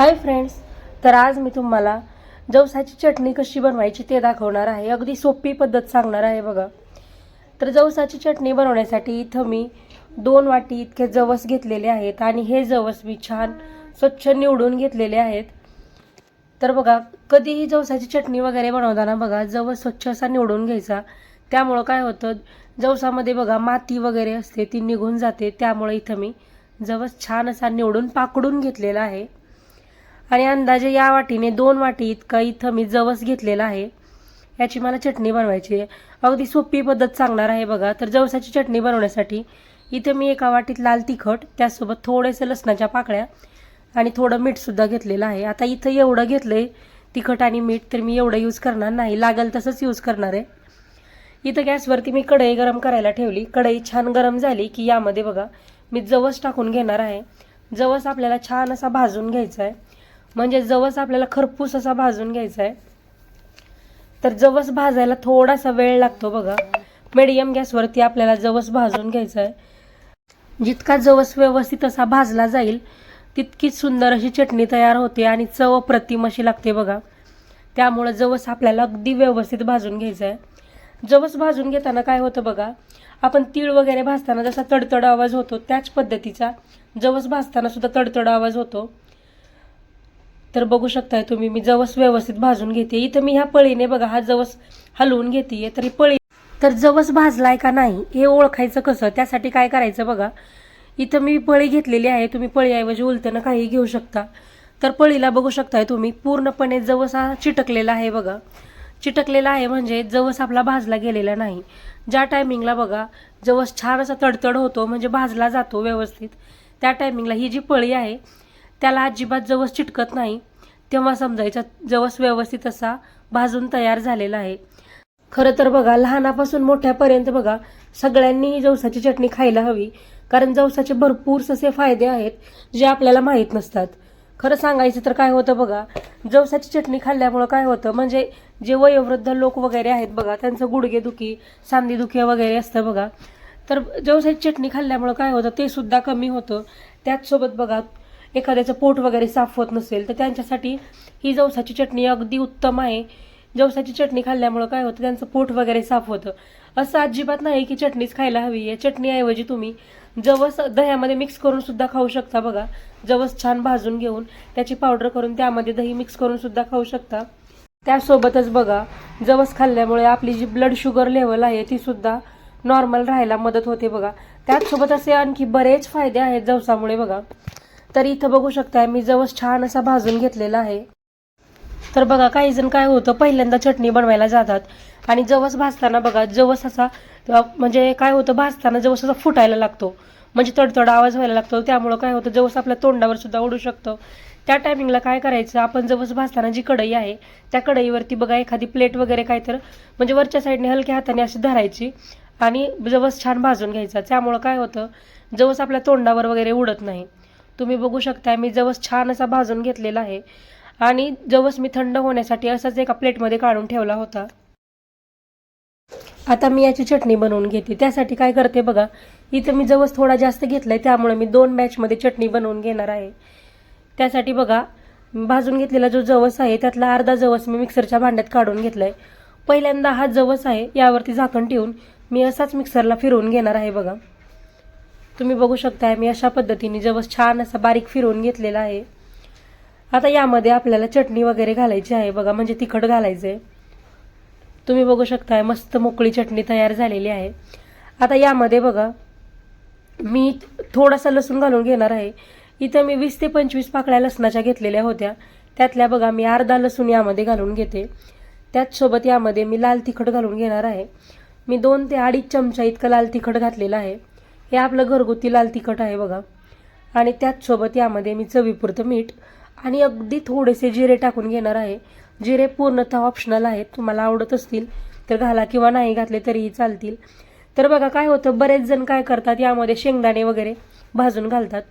Hi friends तर आज मी तुम्हाला जवसाची चटणी कशी बनवायची ते दाखवणार आहे. अगदी सोपी पद्धत सांगणार आहे बघा. तर जवसाची चटणी बनवण्यासाठी इथं मी दोन वाटी इतके जवस घेतलेले आहेत आणि हे जवस मी छान स्वच्छ निवडून घेतलेले आहेत. तर बघा कधीही जवसाची चटणी वगैरे बनवताना बघा जवस स्वच्छ असा निवडून घ्यायचा. त्यामुळं काय होतं जवसामध्ये बघा माती वगैरे असते ती निघून जाते. त्यामुळे इथं मी जवस छान असा निवडून पाकडून घेतलेला आहे. आणि अंदाजे या वाटीने दोन वाटी इतका इथं मी जवस घेतलेला आहे. याची मला चटणी बनवायची आहे. अगदी सोपी पद्धत सांगणार आहे बघा. तर जवसाची चटणी बनवण्यासाठी इथं मी एका वाटीत लाल तिखट त्यासोबत थोडेसे लसणाच्या पाकळ्या आणि थोडं मीठसुद्धा घेतलेलं आहे. आता इथं एवढं घेतलं आहे तिखट आणि मीठ तर मी एवढं यूज करणार नाही. लागेल तसंच यूज करणार आहे. इथं गॅसवरती मी कढई गरम करायला ठेवली. कढई छान गरम झाली की यामध्ये बघा मी जवस टाकून घेणार आहे. जवस आपल्याला छान असा भाजून घ्यायचा आहे. म्हणजे जवस आपल्याला खरपूस असा भाजून घ्यायचा आहे. तर जवस भाजायला थोडासा वेळ लागतो बघा. मिडियम गॅसवरती आपल्याला जवस भाजून घ्यायचा आहे. जितका जवस व्यवस्थित असा भाजला जाईल तितकीच सुंदर अशी चटणी तयार होते आणि चव अप्रतिम अशी लागते बघा. त्यामुळं जवस आपल्याला अगदी व्यवस्थित भाजून घ्यायचं आहे. जवस भाजून घेताना काय होतं बघा आपण तीळ वगैरे भाजताना जसा तडतड आवाज होतो त्याच पद्धतीचा जवस भाजताना सुद्धा तडतड आवाज होतो. तर बघू शकताय तुम्ही मी जवस व्यवस्थित भाजून घेते. इथं मी ह्या पळीने बघा हा जवस हलवून घेते तरी पळी तर जवस भाजलाय का नाही हे ओळखायचं कसं? त्यासाठी काय करायचं बघा. इथं मी पळी घेतलेली आहे तुम्ही पळीऐवजी उलटणं काही घेऊ शकता. तर पळीला बघू शकताय तुम्ही पूर्णपणे जवस हा चिटकलेला आहे बघा. चिटकलेला आहे म्हणजे जवस आपला भाजला गेलेला नाही. ज्या टायमिंगला बघा जवस छान असा तडतड होतो म्हणजे भाजला जातो व्यवस्थित त्या टायमिंगला ही जी पळी आहे त्याला अजिबात जवस चिटकत नाही. तेव्हा समजायचं जवस व्यवस्थित असा भाजून तयार झालेला आहे. खरं तर बघा लहानापासून मोठ्यापर्यंत बघा सगळ्यांनी जवसाची चटणी खायला हवी. कारण जवसाचे भरपूर ससे फायदे आहेत जे आपल्याला माहीत नसतात. खरं सांगायचं तर काय होतं बघा जवसाची चटणी खाल्ल्यामुळं काय होतं म्हणजे जे वयोवृद्ध लोक वगैरे आहेत बघा त्यांचं गुडघेदुखी सांधेदुखी वगैरे असतं बघा. तर जवसाची चटणी खाल्ल्यामुळं काय होतं ते सुद्धा कमी होतं. त्याचसोबत बघा एखाद्याचं पोट वगैरे साफ होत नसेल तर त्यांच्यासाठी ही जवसाची चटणी अगदी उत्तम आहे. जवसाची चटणी खाल्ल्यामुळं काय होतं? त्यांचं पोट वगैरे साफ होतं. असं अजिबात नाही की चटणीच खायला हवी. आहे चटणीऐवजी तुम्ही जवस दह्यामध्ये मिक्स करून सुद्धा खाऊ शकता बघा. जवस छान भाजून घेऊन त्याची पावडर करून त्यामध्ये दही मिक्स करून सुद्धा खाऊ शकता. त्यासोबतच बघा जवस खाल्ल्यामुळे आपली जी ब्लड शुगर लेवल आहे ती सुद्धा नॉर्मल राहायला मदत होते बघा. त्याचसोबत असे आणखी बरेच फायदे आहेत जवसामुळे बघा. तर इथं बघू शकताय मी जवस छान असा भाजून घेतलेला आहे. तर बघा काही जण काय होतं पहिल्यांदा चटणी बनवायला जातात. आणि जवस भाजताना बघा जवस असा म्हणजे काय होतं भाजताना जवस असा फुटायला लागतो. म्हणजे तडतड आवाज व्हायला लागतो. त्यामुळं काय होतं जवस आपल्या तोंडावर सुद्धा उडू शकतो. त्या टायमिंगला काय करायचं आपण जवस भाजताना जी कढई आहे त्या कढईवरती बघा एखादी प्लेट वगैरे काय तर म्हणजे वरच्या साईडने हलक्या हाताने अशी धरायची आणि जवस छान भाजून घ्यायचा. त्यामुळं काय होतं जवस आपल्या तोंडावर वगैरे उडत नाही. तुम्ही बघू शकता मी जवस छान असा भाजून घेतलेला आहे. आणि जवस मी थंड होण्यासाठी असाच एका प्लेटमध्ये काढून ठेवला होता. आता मी याची चटणी बनवून घेते. त्यासाठी काय करते बघा इथं मी जवस थोडा जास्त घेतलाय त्यामुळे मी दोन बॅचमध्ये चटणी बनवून घेणार आहे. त्यासाठी बघा भाजून घेतलेला जो जवस आहे त्यातला अर्धा जवस मी मिक्सरच्या भांड्यात काढून घेतलाय. पहिल्यांदा हा जवस आहे यावरती झाकण ठेवून मी असाच मिक्सरला फिरवून घेणार आहे बघा. तुम्ही बघू शकताय मी अशा पद्धतीने जवस छान असा बारीक फिरवून घेतलेला आहे. आता यामध्ये आपल्याला चटणी वगैरे घालायची आहे बघा म्हणजे तिखट घालायचं आहे तुम्ही बघू शकताय मस्त मोकळी चटणी तयार झालेली आहे. आता यामध्ये बघा मी थोडासा लसूण घालून घेणार आहे. इथं मी वीस ते पंचवीस पाकळ्या लसणाच्या घेतलेल्या होत्या. त्यातल्या बघा मी अर्धा लसूण यामध्ये घालून घेते. त्याचसोबत यामध्ये मी लाल तिखट घालून घेणार आहे. मी दोन ते अडीच चमचा इतकं लाल तिखट घातलेलं आहे. हे आपलं घरगुती लाल तिखट आहे बघा. आणि त्याचसोबत यामध्ये मी चवीपुरतं मीठ आणि अगदी थोडेसे जिरे टाकून घेणार आहे. जिरे पूर्णतः ऑप्शनल आहेत. तुम्हाला आवडत असतील तर घाला किंवा नाही घातले तरीही चालतील. तर बघा काय होतं? बरेच जण काय करतात? यामध्ये शेंगदाणे वगैरे भाजून घालतात.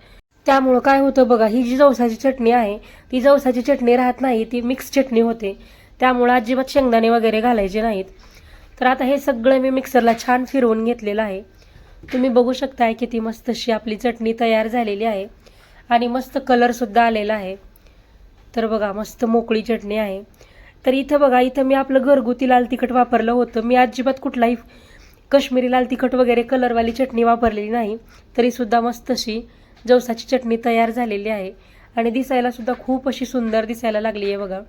त्यामुळं काय होतं बघा ही जी जवसाची चटणी आहे ती जवसाची चटणी राहत नाही ती मिक्स चटणी होते. त्यामुळं अजिबात शेंगदाणे वगैरे घालायचे नाहीत. तर आता हे सगळं मी मिक्सरला छान फिरवून घेतलेलं आहे. तुम्ही बघू शकताय किती मस्त अशी आपली चटणी तयार झालेली आहे. आणि मस्त कलरसुद्धा आलेला आहे. तर बघा मस्त मोकळी चटणी आहे. तर इथं बघा इथं मी आपलं घरगुती लाल तिखट वापरलं होतं. मी अजिबात कुठलाही कश्मीरी लाल तिखट वगैरे कलरवाली चटणी वापरलेली नाही. तरीसुद्धा मस्त अशी जवसाची चटणी तयार झालेली आहे. आणि दिसायलासुद्धा खूप अशी सुंदर दिसायला लागली आहे बघा.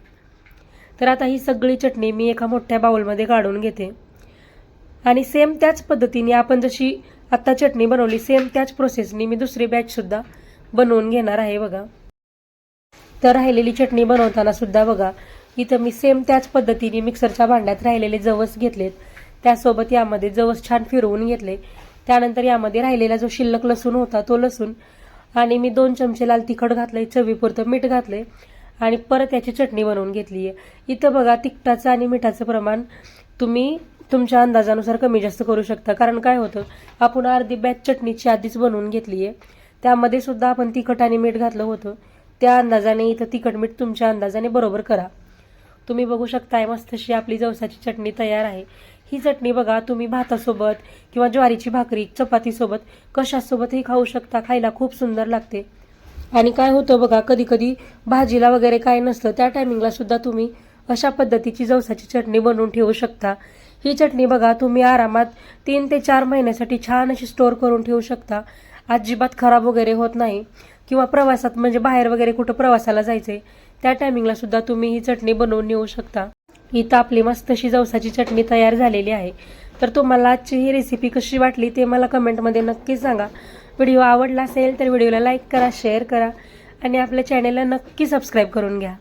तर आता ही सगळी चटणी मी एका मोठ्या बाउलमध्ये काढून घेते. आणि सेम त्याच पद्धतीने आपण जशी आत्ता चटणी बनवली. सेम त्याच प्रोसेसनी मी दुसरी बॅचसुद्धा बनवून घेणार आहे बघा. तर राहिलेली चटणी बनवताना सुद्धा बघा. इथं मी सेम त्याच पद्धतीने मिक्सरच्या भांड्यात राहिलेले जवस घेतलेत. त्यासोबत यामध्ये जवस छान फिरवून घेतले. त्यानंतर यामध्ये राहिलेला जो शिल्लक लसूण होता तो लसूण आणि मी दोन चमचे लाल तिखट घातलंय चवीपुरतं मीठ घातलंय आणि परत याची चटणी बनवून घेतली आहे इथं बघा तिखटाचं आणि मिठाचं प्रमाण तुम्ही तुमच्या अंदाजानुसार कमी जास्त करू शकता. कारण काय होतं? आपण अर्धी बॅच चटणीची आधीच बनवून घेतली आहे. त्यामध्ये सुद्धा आपण तिखट आणि मीठ घातलं होतं. त्या अंदाजाने इथं तिखट मीठ तुमच्या अंदाजाने बरोबर करा. तुम्ही बघू शकताय मस्त अशी आपली जवसाची चटणी तयार आहे. ही चटणी बघा तुम्ही भातासोबत किंवा ज्वारीची भाकरी चपातीसोबत कशासोबतही खाऊ शकता. खायला खूप सुंदर लागते. आणि काय होतं बघा कधी कधी भाजीला वगैरे काय नसतं त्या टायमिंगला सुद्धा तुम्ही अशा पद्धतीची जवसाची चटणी बनवून ठेवू शकता. ही चटणी बघा तुम्ही आरामात तीन ते चार महिन्यासाठी छान अशी स्टोअर करून ठेवू शकता. अजिबात खराब वगैरे होत नाही. किंवा प्रवासात म्हणजे बाहेर वगैरे कुठं प्रवासाला जायचंय त्या टायमिंगला सुद्धा तुम्ही ही चटणी बनवून नेऊ शकता. इथं आपली मस्त अशी जवसाची चटणी तयार झालेली आहे. तर तुम्हाला आजची ही रेसिपी कशी वाटली ते मला कमेंटमध्ये नक्की सांगा. व्हिडिओ आवडला असेल तर व्हिडिओला लाईक करा शेअर करा आणि आपल्या चॅनेलला नक्की सबस्क्राईब करून घ्या.